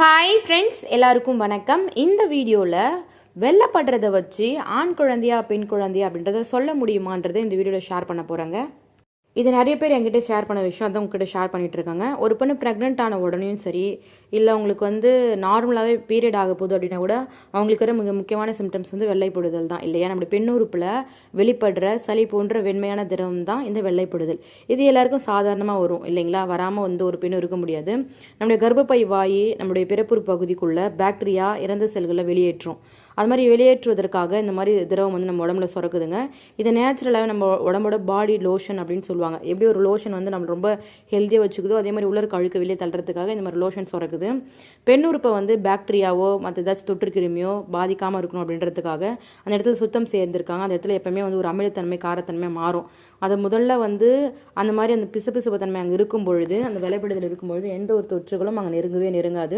Hi friends எல்லாருக்கும் வணக்கம். இந்த வீடியோவில் வெள்ளப்படுறதை வச்சு ஆண் குழந்தையா பெண் குழந்தையா அப்படின்றத சொல்ல முடியுமான்றதை இந்த வீடியோவில் ஷேர் பண்ண போகிறேங்க இது நிறைய பேர் என்கிட்ட ஷேர் பண்ண விஷயம் அதான் உங்ககிட்ட ஷேர் பண்ணிட்டு இருக்காங்க. ஒரு பொண்ணு ப்ரெக்னென்ட் ஆன உடனேயும் சரி இல்லை அவங்களுக்கு வந்து நார்மலாகவே பீரியட் ஆக போகுது அப்படின்னா கூட அவங்களுக்கு வர மிக முக்கியமான சிம்டம்ஸ் வந்து வெள்ளைப்படுதல் தான். இல்லையா? நம்ம பெண்ணுறுப்பில் வெளிப்படுற சளி போன்ற வெண்மையான திரவம் தான் இந்த வெள்ளைப்படுதல் இது எல்லாருக்கும் சாதாரணமாக வரும் இல்லைங்களா? வராமல் வந்து ஒரு பெண்ணும் இருக்க முடியாது. நம்முடைய கர்ப்பப்பை வாயி நம்முடைய பிறப்புறு பகுதிக்குள்ள பாக்டீரியா இறந்த செல்களை வெளியேற்றும். அது மாதிரி வெளியேற்றுவதற்காக இந்த மாதிரி திரவம் வந்து நம்ம உடம்புல சுரக்குதுங்க. இதை நேச்சுரலாகவே நம்ம உடம்போட பாடி லோஷன் அப்படின்னு சொல்லுவாங்க. எப்படி ஒரு லோஷன் வந்து நம்ம ரொம்ப ஹெல்த்தியாக வச்சுக்குதோ அதே மாதிரி உலர் கழுக்கு வெளியே தள்ளுறதுக்காக இந்த மாதிரி லோஷன் சுரக்குது. பெண்ணுறுப்பை வந்து பாக்டீரியாவோ மற்ற ஏதாச்சும் தொற்று கிருமியோ பாதிக்காமல் இருக்கணும் அப்படின்றதுக்காக அந்த இடத்துல சுத்தம் சேர்ந்துருக்காங்க. அந்த இடத்துல எப்பவுமே வந்து ஒரு அமிலத்தன்மை காரத்தன்மை மாறும். அதை முதல்ல வந்து அந்த மாதிரி அந்த பிசுபிசுப்பு தன்மை அங்கே இருக்கும் பொழுது அந்த விளைபடுதல் இருக்கும் பொழுது எந்த ஒரு தொற்றுகளும் அங்கே நெருங்கவே நெருங்காது.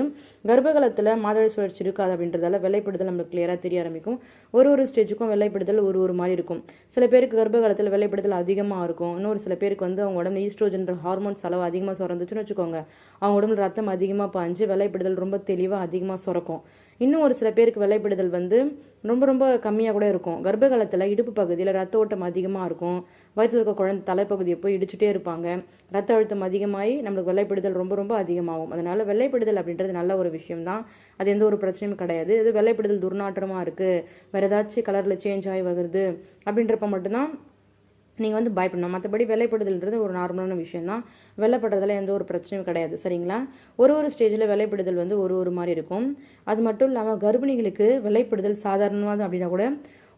கர்ப்பகாலத்தில் மாதவிடை சுழற்சி இருக்காது அப்படின்றதால வெள்ளைப்படுதல் நம்மளுக்கு கிளியராக தெரிய ஆரம்பிக்கும். ஒரு ஒரு ஸ்டேஜுக்கும் வெள்ளைப்படுதல் ஒரு ஒரு மாதிரி இருக்கும். சில பேருக்கு கர்ப்பகாலத்தில் வெள்ளைப்படுதல் அதிகமாக இருக்கும். இன்னொரு சில பேருக்கு வந்து அவங்க உடம்புல ஈஸ்ட்ரோஜன்ற ஹார்மோன்ஸ் அளவு அதிகமாக சுரந்துச்சுன்னு வச்சுக்கோங்க. அவங்க உடம்புல ரத்தம் அதிகமாக பாஞ்சு வெள்ளைப்படுதல் ரொம்ப தெளிவாக அதிகமாக சுரக்கும். இன்னும் ஒரு சில பேருக்கு வெள்ளைப்படுதல் வந்து ரொம்ப ரொம்ப கம்மியாக கூட இருக்கும். கர்ப்ப காலத்தில் இடுப்பு பகுதியில் ரத்த ஓட்டம் அதிகமாக இருக்கும். வயிற்றில் இருக்க குழந்தை தலைப்பகுதியை போய் இடிச்சுட்டே இருப்பாங்க. ரத்த அழுத்தம் அதிகமாகி நம்மளுக்கு வெள்ளைப்படுதல் ரொம்ப ரொம்ப அதிகமாகும். அதனால் வெள்ளைப்படுதல் அப்படின்றது நல்ல ஒரு விஷயம் தான் அது எந்த ஒரு பிரச்சனையும் கிடையாது. இது வெள்ளைப்படுதல் துர்நாற்றமாக இருக்குது வேறு ஏதாச்சும் கலரில் சேஞ்ச் ஆகி வருது அப்படின்றப்ப மட்டும்தான் நீங்கள் வந்து பயப்படணும். மற்றபடி வெள்ளைப்படுதல்ன்றது ஒரு நார்மலான விஷயம் தான் வெள்ளைப்படுறதுல எந்த ஒரு பிரச்சனையும் கிடையாது. சரிங்களா? ஒரு ஒரு ஸ்டேஜில் வெள்ளைப்படுதல் வந்து ஒரு ஒரு மாதிரி இருக்கும். அது மட்டும் இல்லாமல் கர்ப்பிணிகளுக்கு வெள்ளைப்படுதல் சாதாரணமாக அப்படின்னா கூட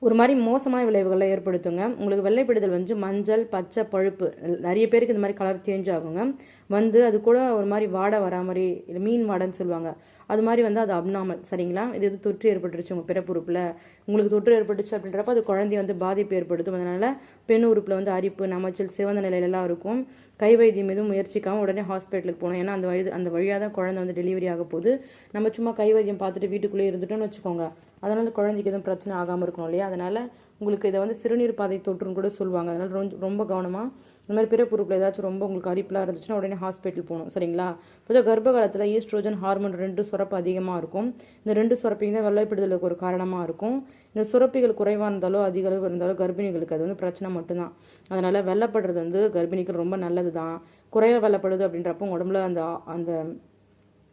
ஒரு மாதிரி மோசமான விளைவுகளை ஏற்படுத்துங்க. உங்களுக்கு வெள்ளைப்படுதல் வந்து மஞ்சள் பச்சை பழுப்பு நிறைய பேருக்கு இந்த மாதிரி கலர் சேஞ்ச் ஆகுங்க. வந்து அது கூட ஒரு மாதிரி வாடை வரா மாதிரி மீன் வாடைன்னு சொல்லுவாங்க. அது மாதிரி வந்து அது அப்நாமல் சரிங்களா? இது இது தொற்று ஏற்பட்டுருச்சு உங்கள் பிறப்புறுப்பில் உங்களுக்கு தொற்று ஏற்பட்டுச்சு அப்படின்றப்ப அது குழந்தை வந்து பாதிப்பு ஏற்படுத்தும். அதனால் பெண் உறுப்பில் வந்து அரிப்பு நமச்சல் சிவந்த நிலையிலலாம் இருக்கும். கை வைத்தியம் எதுவும் முயற்சிக்காமல் உடனே ஹாஸ்பிட்டலுக்கு போகணும். ஏன்னா அந்த வயது அந்த வழியாக தான் குழந்தை வந்து டெலிவரி ஆக போகுது. நம்ம சும்மா கை வைத்தியம் பார்த்துட்டு வீட்டுக்குள்ளேயே இருந்துட்டோம்னு வச்சுக்கோங்க. அதனால் குழந்தைக்கு எதுவும் பிரச்சனை ஆகாமல் இருக்கணும் இல்லையா? அதனால் உங்களுக்கு இதை வந்து சிறுநீர் பாதை தொற்றுன்னு கூட சொல்லுவாங்க. அதனால் ரொம்ப கவனமாக இந்த மாதிரி பிறப்புறுப்பில் ஏதாச்சும் ரொம்ப உங்களுக்கு அரிப்பெலாம் இருந்துச்சுன்னா உடனே ஹாஸ்பிட்டல் போகணும் சரிங்களா? பொதுவாக கர்ப்ப காலத்தில் ஈஸ்ட்ரோஜன் ஹார்மோன் ரெண்டு சுரப்பு அதிகமாக இருக்கும். இந்த ரெண்டு சுரப்பிங்க தான் வெள்ளைப்படுதலுக்கு ஒரு காரணமாக இருக்கும். இந்த சுரப்பிகள் குறைவாக இருந்தாலோ அதிக அளவு இருந்தாலோ கர்ப்பிணிகளுக்கு அது வந்து பிரச்சனை மட்டும்தான். அதனால் வெள்ளப்படுறது வந்து கர்ப்பிணிகள் ரொம்ப நல்லது தான் குறைவாக வெள்ளப்படுது அப்படின்றப்போ உடம்புல அந்த அந்த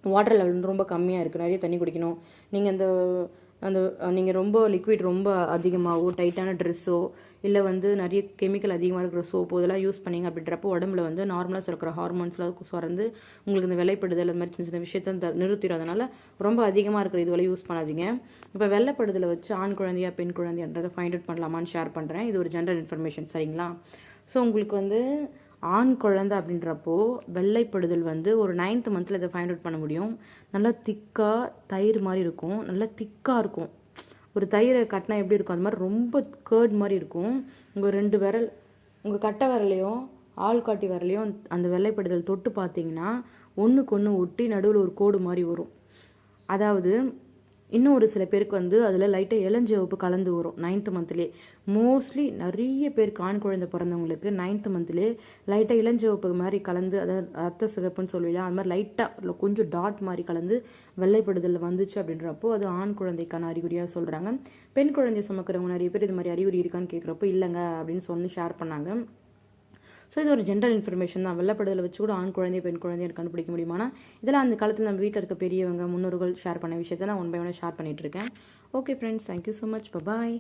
வாட்டர் லெவல் வந்து ரொம்ப கம்மியாக இருக்குது நிறைய தண்ணி குடிக்கணும். நீங்கள் அந்த அந்த நீங்கள் ரொம்ப லிக்விட் ரொம்ப அதிகமாகவோ டைட்டான ட்ரெஸ்ஸோ இல்லை வந்து நிறைய கெமிக்கல் அதிகமாக இருக்கிற சோப்போ இதெல்லாம் யூஸ் பண்ணிங்க அப்படின்றப்போ உடம்புல வந்து நார்மலாக சுரக்கிற ஹார்மோன்ஸ்லாம் சுரந்து உங்களுக்கு இந்த விலைப்படுதல் அந்த மாதிரி சின்ன சின்ன விஷயத்த நிறுத்திடும் அதனால் ரொம்ப அதிகமாக இருக்கிற இதுவரை யூஸ் பண்ணாதீங்க. இப்போ வெள்ளைப்படுதலை வச்சு ஆண் குழந்தையா பெண் குழந்தைன்றதை ஃபைண்ட் அவுட் பண்ணலாமான்னு ஷேர் பண்ணுறேன் இது ஒரு ஜென்ரல் இன்ஃபர்மேஷன் சரிங்களா? ஸோ உங்களுக்கு வந்து ஆண் குழந்தை அப்படின்றப்போ வெள்ளைப்படுதல் வந்து ஒரு நைன்த் மந்தில் இதை ஃபைண்ட் அவுட் பண்ண முடியும். நல்லா திக்காக தயிர் மாதிரி இருக்கும். நல்லா திக்காக இருக்கும். ஒரு தயிரை கட்டினா எப்படி இருக்கும்? அது மாதிரி ரொம்ப கேர்ட் மாதிரி இருக்கும். உங்கள் ரெண்டு விரல் உங்கள் கட்டை விரலையும் ஆள் காட்டி விரலையும் அந்த வெள்ளைப்படுதல் தொட்டு பார்த்தீங்கன்னா ஒன்றுக்கு ஒன்று ஒட்டி நடுவில் ஒரு கோடு மாதிரி வரும். அதாவது இன்னும் ஒரு சில பேருக்கு வந்து அதில் லைட்டாக இளஞ்சிவப்பு கலந்து வரும் நைன்த்து மந்த்லேயே மோஸ்ட்லி நிறைய பேருக்கு ஆண் குழந்தை பிறந்தவங்களுக்கு நைன்த்து மந்த்லேயே லைட்டாக இளஞ்சிவப்பு மாதிரி கலந்து அதாவது ரத்த சிகப்புன்னு சொல்லுவீங்களா அது மாதிரி லைட்டாக கொஞ்சம் டாட் மாதிரி கலந்து வெள்ளைப்படுதல் வந்துச்சு அப்படின்றப்போ அது ஆண் குழந்தைக்கான அறிகுறியாக சொல்கிறாங்க பெண் குழந்தை சுமக்கிறவங்க நிறைய பேர் இது மாதிரி அறிகுறி இருக்கான்னு கேட்குறப்போ இல்லைங்க அப்படின்னு சொல்லி ஷேர் பண்ணாங்க. ஸோ இது ஒரு ஜென்ரல் இன்ஃபர்மேஷன் தான். வெள்ளப்படுதலை வச்சு கூட ஆண் குழந்தை பெண் குழந்தையை கண்டுபிடிக்க முடியுமானா இதெல்லாம் அந்த காலத்தில் நம்ம வீட்டில் இருக்க பெரியவங்க முன்னோர்கள் ஷேர் பண்ண விஷயத்தை நான் ஒன் பை ஒன் ஷேர் பண்ணிகிட்டு இருக்கேன் okay friends thank you so much bye